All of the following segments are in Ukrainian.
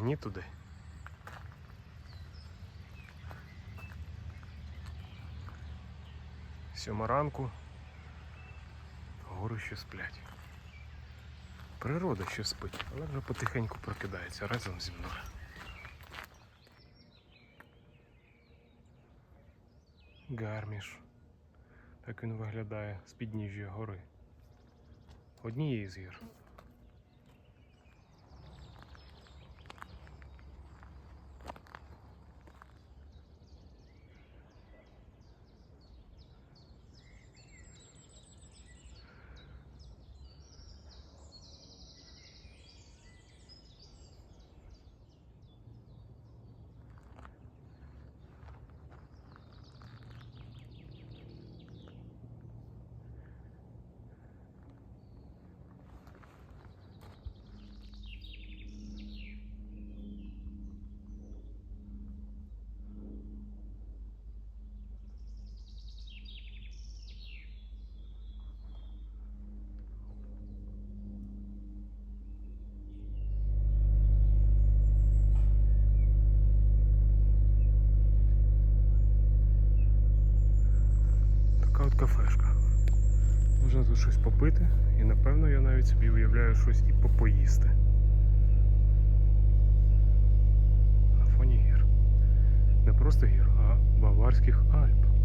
мені туди. Сьома ранку. Гори ще сплять. Природа ще спить, але вже потихеньку прокидається разом зі мною. Гарміш. Так він виглядає з підніжжя гори. Однієї з гір. Така от кафешка. Можна тут щось попити, і напевно я навіть собі уявляю щось і попоїсти. На фоні гір. Не просто гір, а Баварських Альп.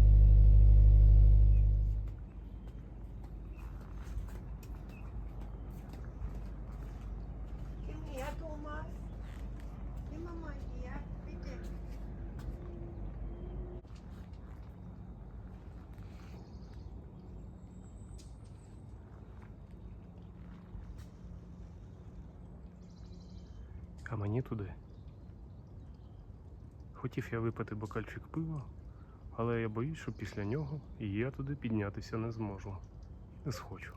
Туди. Хотів я випити бокальчик пива, але я боюсь, що після нього я туди піднятися не зможу. Не схочу.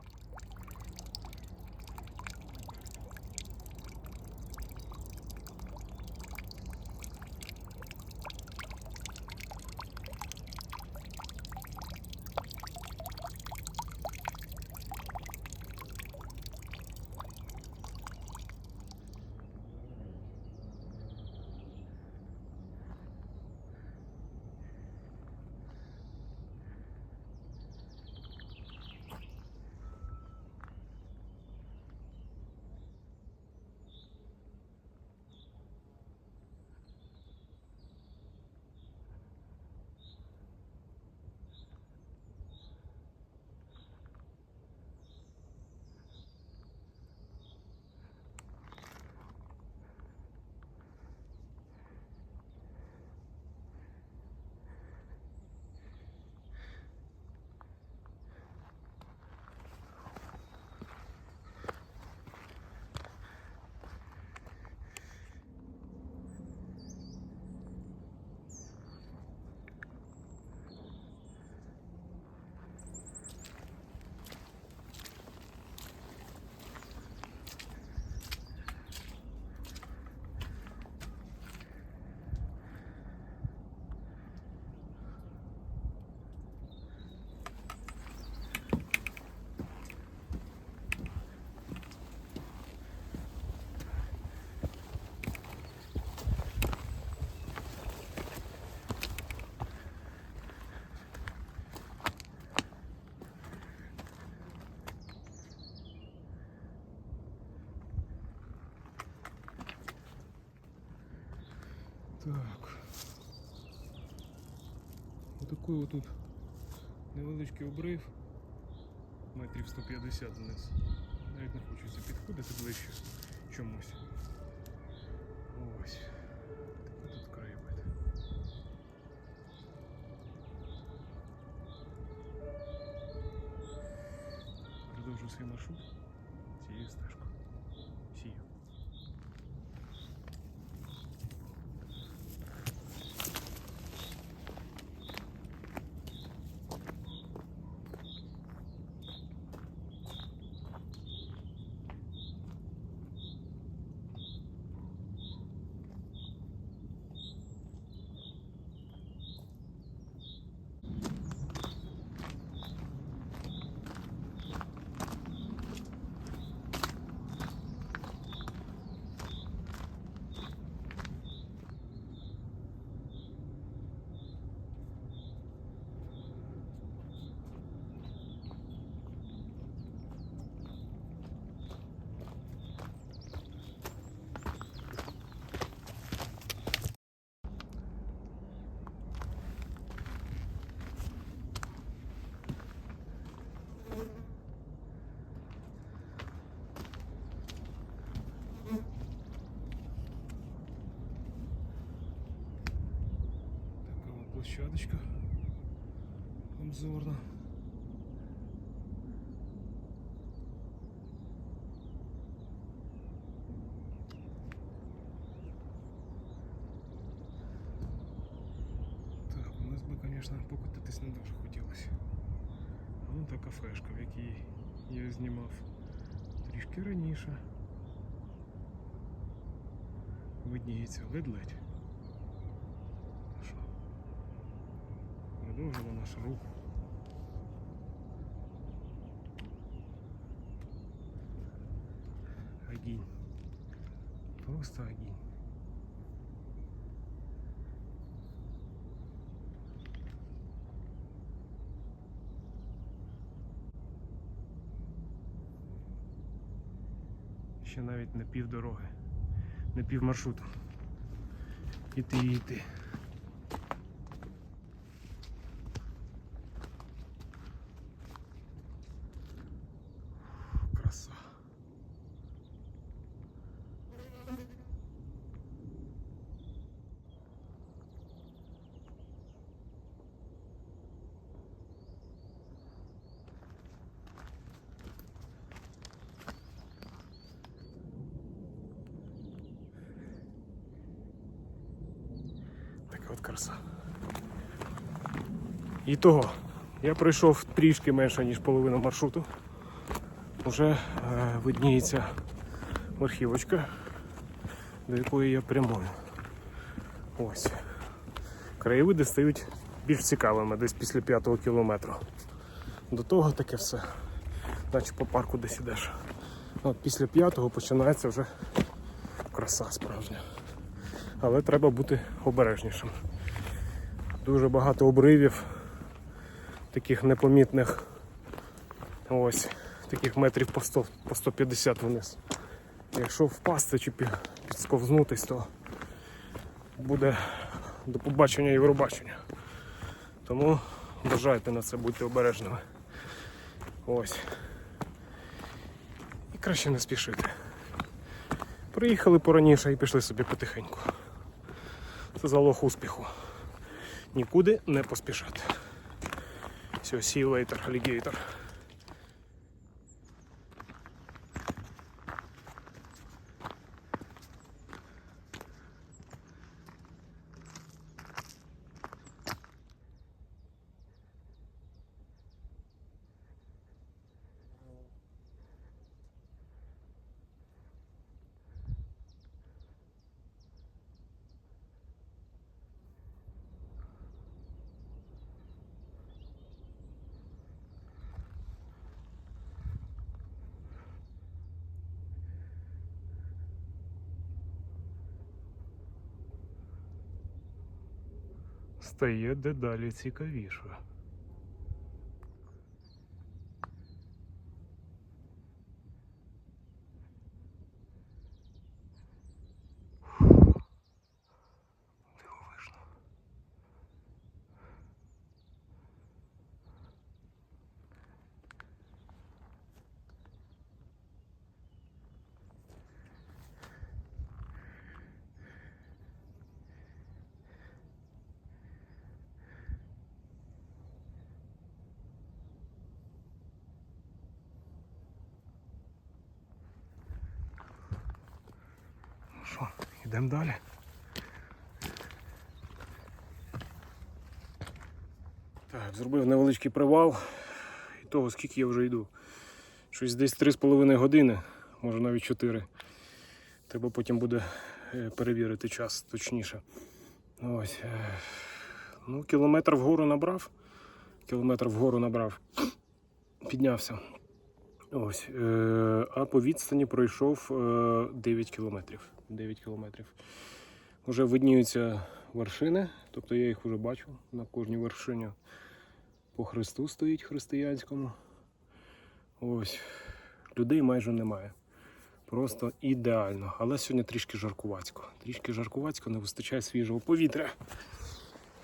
Так. Отакий отут невеличкий обрив. Метрів 150 вниз. Навіть не хочеться підходити ближче чомусь. площадочка. Обзорна. Так, у нас би, звісно, покотитись не дуже хотілося. А вон та кафешка, в якій я знімав трішки раніше. Видніється ледь-ледь. Продовжимо наш рух. Огінь. Просто огінь. Ще навіть не пів дороги, не пів маршруту. Іти і йти. Краса. Така от краса. І того, я пройшов трішки менше, ніж половину маршруту. Уже е, видніється верхівочка, до якої я прямую. Ось. Краєвиди стають більш цікавими десь після п'ятого кілометру. До того таке все, наче по парку десь ідеш. От після п'ятого починається вже краса справжня. Але треба бути обережнішим. Дуже багато обривів, таких непомітних. Ось, таких метрів по 100, по 150 вниз. Якщо впасти чи пі- підсковзнутись, то буде до побачення Євробачення. Тому вважайте на це, будьте обережними. Ось. І краще не спішити. Приїхали пораніше і пішли собі потихеньку. Це залог успіху. Нікуди не поспішати. Все, see you later, alligator. Стає дедалі цікавіше. Що, йдемо далі. Так, зробив невеличкий привал. І того, скільки я вже йду. Щось десь 3,5 години, може навіть 4. Треба потім буде е, перевірити час точніше. Ось. е, Ну, кілометр вгору набрав. Кілометр вгору набрав. Піднявся. Ось. Е, а по відстані пройшов е, 9 кілометрів. 9 кілометрів. Уже видніються вершини, тобто я їх вже бачу на кожній вершині. По хресту стоїть християнському. Ось. Людей майже немає. Просто ідеально. Але сьогодні трішки жаркувацько. Трішки жаркувацько, не вистачає свіжого повітря.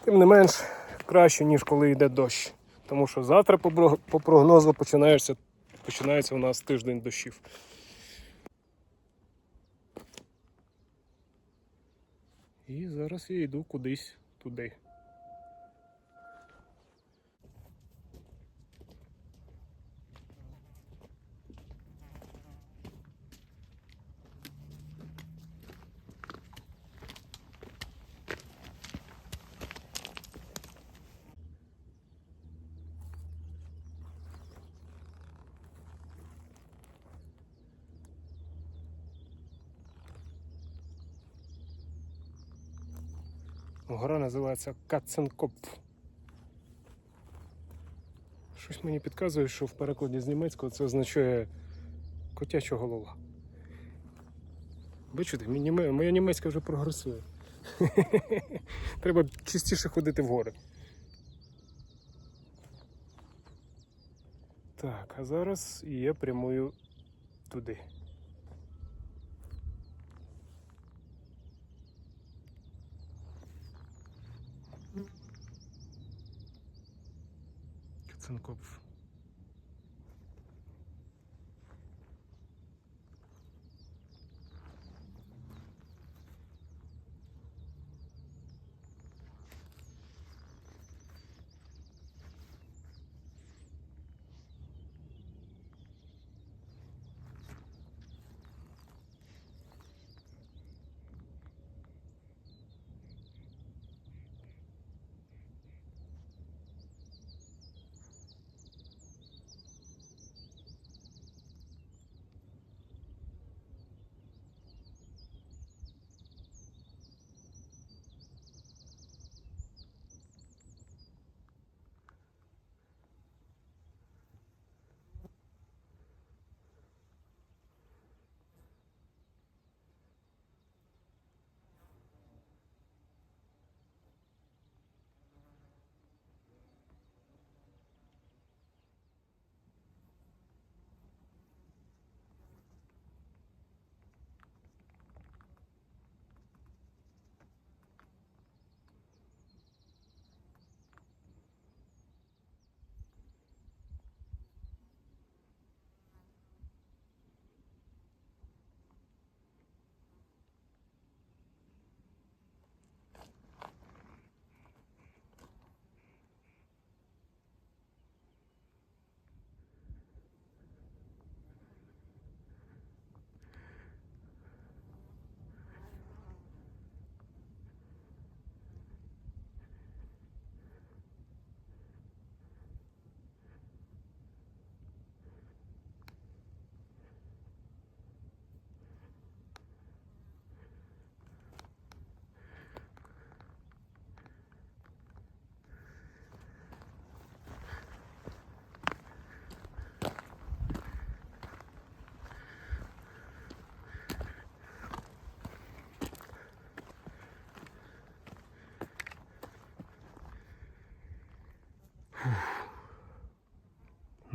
Тим не менш, краще, ніж коли йде дощ. Тому що завтра по прогнозу починається, починається у нас тиждень дощів. І зараз я йду кудись туди. Називається Каценкопф. Щось мені підказує, що в перекладі з німецького це означає котяча голова. Бачите, моя німецька вже прогресує. Треба частіше ходити в гори. Так, а зараз я прямую туди. Каценкопф.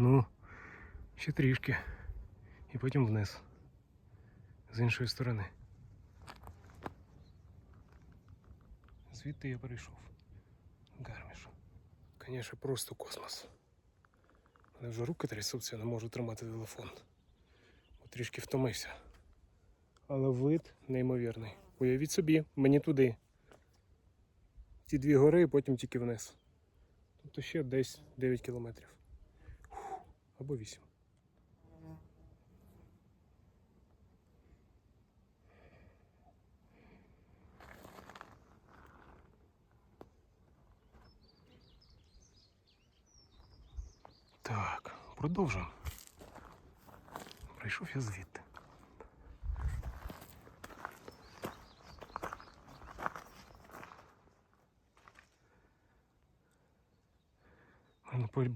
Ну, ще трішки. І потім вниз. З іншої сторони. Звідти я перейшов. Гарміш. Звісно, просто космос. Мене вже руки трясуться, не можу тримати телефон. Бо трішки втомився. Але вид неймовірний. Уявіть собі, мені туди. Ті дві гори і потім тільки вниз. Тобто ще десь 9 кілометрів. Або 8. Так, продовжуємо. Прийшов я звідти.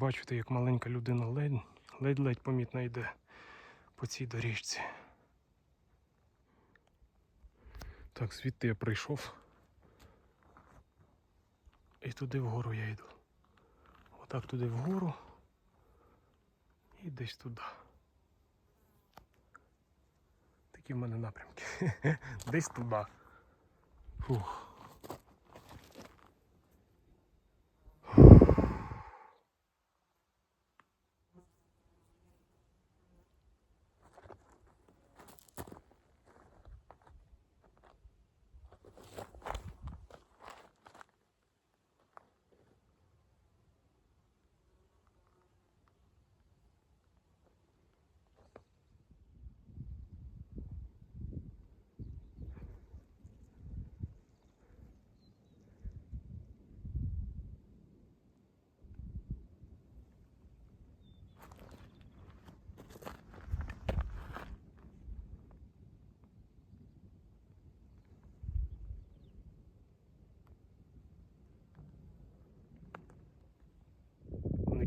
Бачите, як маленька людина ледь, ледь-ледь помітно йде по цій доріжці. Так, звідти я прийшов. І туди вгору я йду. Отак туди вгору. І десь туди. Такі в мене напрямки. Десь туди. Фух.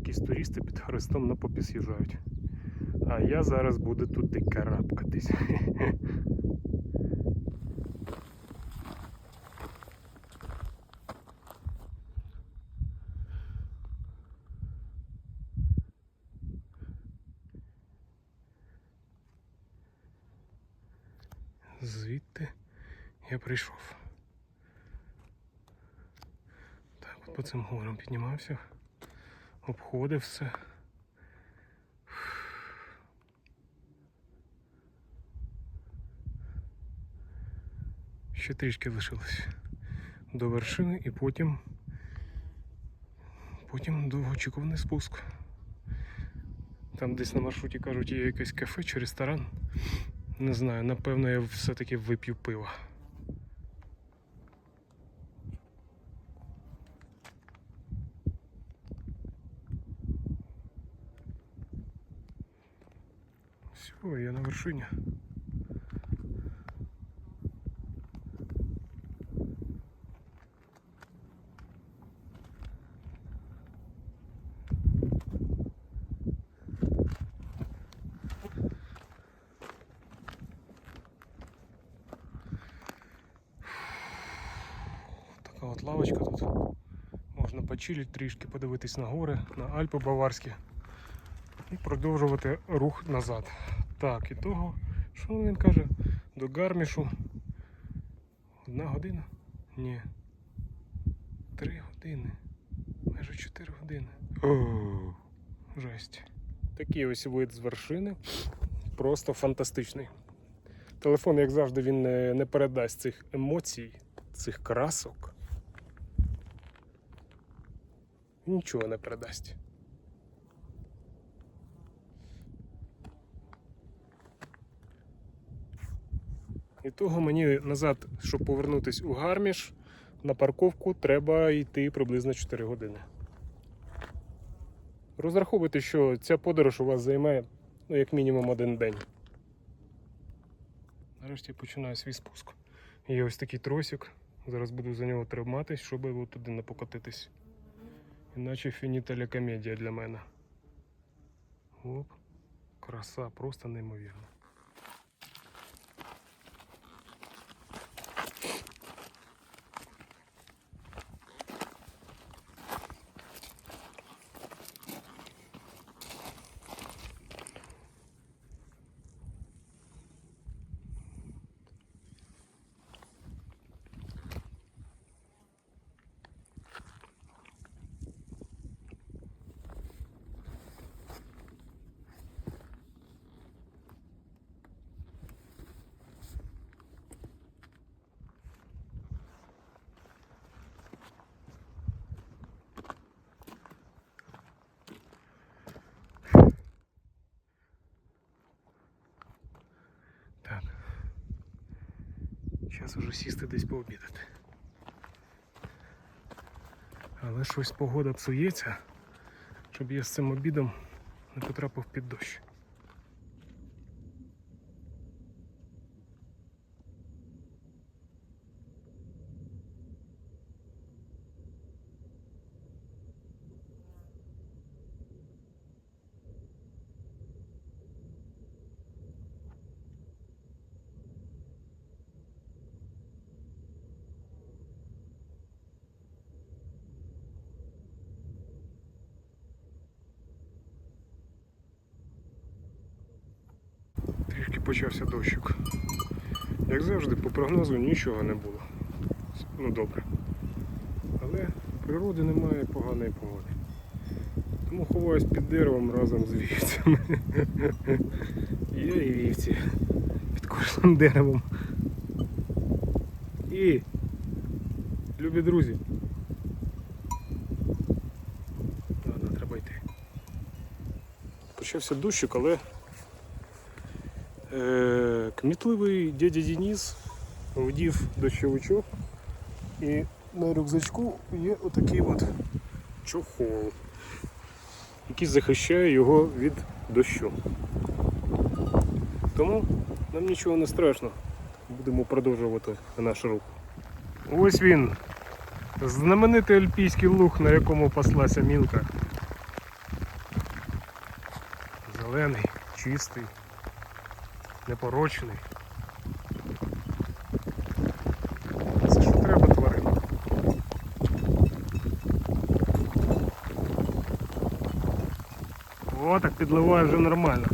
Якісь туристи під хрестом на попі з'їжджають. А я зараз буду туди карабкатись. Звідти я прийшов. Так, от по цим горам піднімався, обходив все. Ще трішки лишилось до вершини і потім, потім довгоочікуваний спуск. Там десь на маршруті кажуть, є якесь кафе чи ресторан. Не знаю, напевно, я все-таки вип'ю пива. Все, я на вершині. Така от лавочка тут. Можна почилити трішки, подивитись на гори, на Альпи Баварські і продовжувати рух назад. Так, і того, що він каже? До гармішу. Одна година? Ні. Три години. Майже чотири години. О, жесть. Такий ось вид з вершини. Просто фантастичний. Телефон, як завжди, він не, не передасть цих емоцій, цих красок. Нічого не передасть. І того мені назад, щоб повернутися у Гарміш, на парковку треба йти приблизно 4 години. Розраховуйте, що ця подорож у вас займе ну, як мінімум один день. Нарешті я починаю свій спуск. Є ось такий тросик. Зараз буду за нього триматись, щоб його туди не покотитись. Іначе фініталя комедія для мене. Оп. Краса, просто неймовірна. Так. Зараз уже сісти десь пообідати. Але щось погода псується, щоб я з цим обідом не потрапив під дощ. Трішки почався дощик. Як завжди, по прогнозу нічого не було. Ну добре. Але природи немає поганої погоди. Тому ховаюсь під деревом разом з вівцями. Є і вівці під кожним деревом. І, любі друзі. Ладно, треба йти. Почався дощик, але Кмітливий дядя Денис вдів дощовичок і на рюкзачку є отакий от чохол, який захищає його від дощу. Тому нам нічого не страшно. Будемо продовжувати наш рух. Ось він. Знаменитий альпійський луг, на якому паслася мілка. зелений, чистий, непорочний. Це що треба тваринам. О, так підливає вже нормально.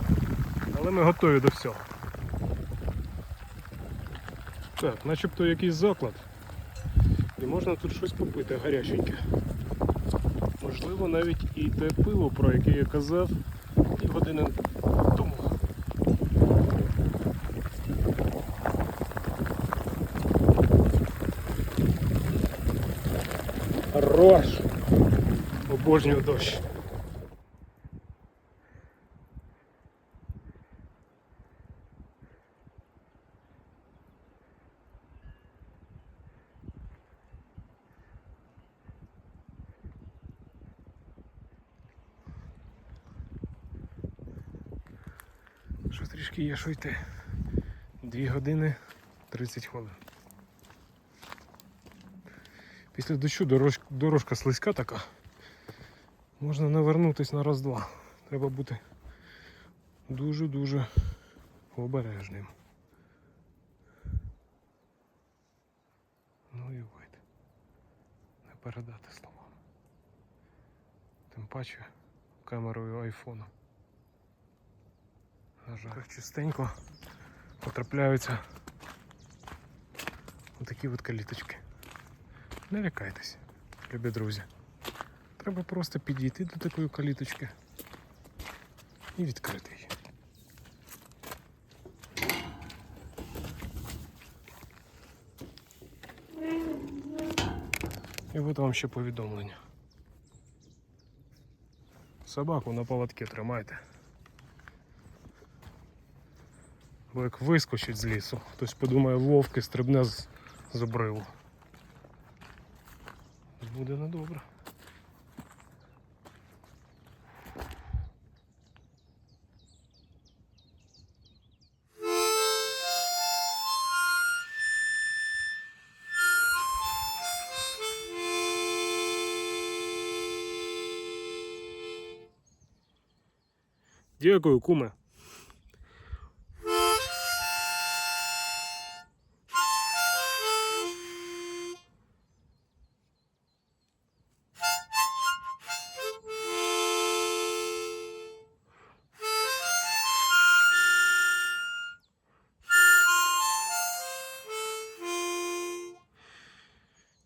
Але ми готові до всього. Так, начебто якийсь заклад. І можна тут щось попити гаряченьке. Можливо, навіть і те пиво, про яке я казав півгодини тому. Хорош! Обожнюю дощ. Що трішки є, що йти. 2 години 30 хвилин. Після дощу дорож... дорожка слизька така. Можна навернутись на раз-два. Треба бути дуже-дуже обережним. Ну і вид. Не передати словами. Тим паче камерою айфону. На жаль, частенько потрапляються отакі от каліточки. Не лякайтесь, любі друзі. Треба просто підійти до такої каліточки і відкрити її. І от вам ще повідомлення. Собаку на поводке тримайте. Бо як вискочить з лісу, хтось подумає вовки стрибне з обриву. Буде недобре. Дякую, куме.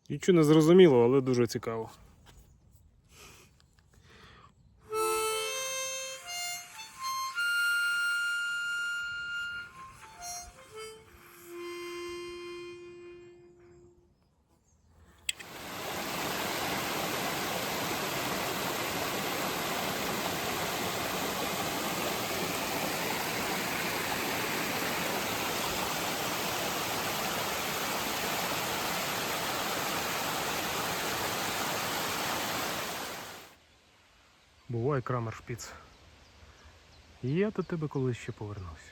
Нічого не зрозуміло, але дуже цікаво. Бувай, крамер шпіц. Я до тебе колись ще повернусь.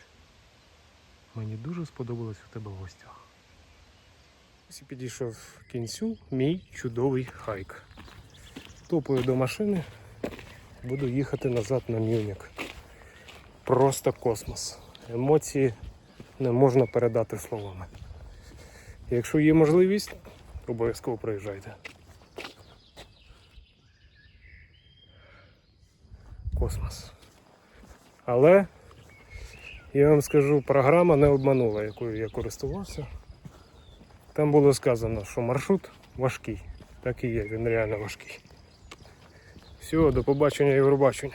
Мені дуже сподобалось у тебе в гостях. Ось і підійшов кінцю мій чудовий хайк. Топаю до машини, буду їхати назад на Мюнік. Просто космос. Емоції не можна передати словами. Якщо є можливість, обов'язково приїжджайте. Космос. Але я вам скажу, програма не обманула, якою я користувався. Там було сказано, що маршрут важкий. Так і є, він реально важкий. Все, до побачення і Євробачення.